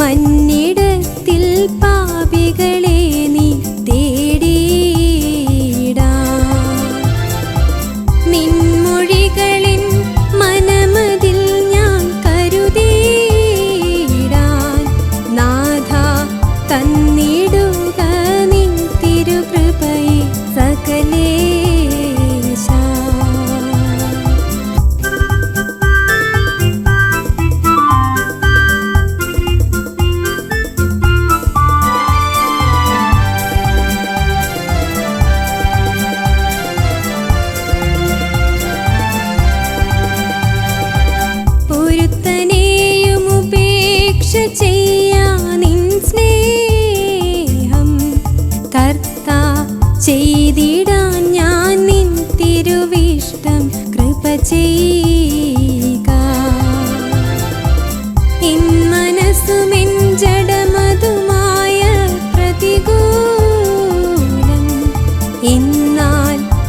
മന്നിടത്തിൽ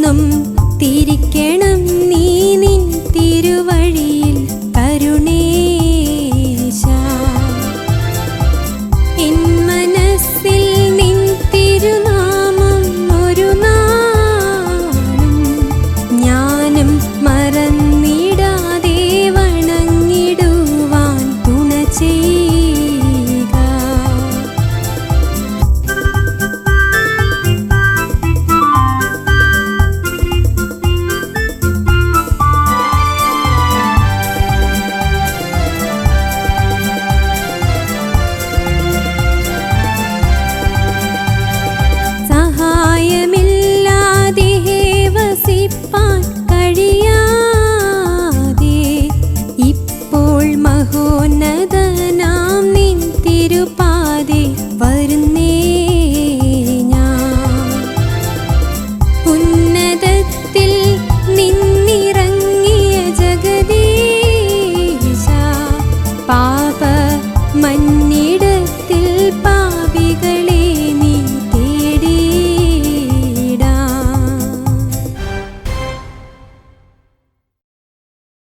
എന്നും തിരിക്കണം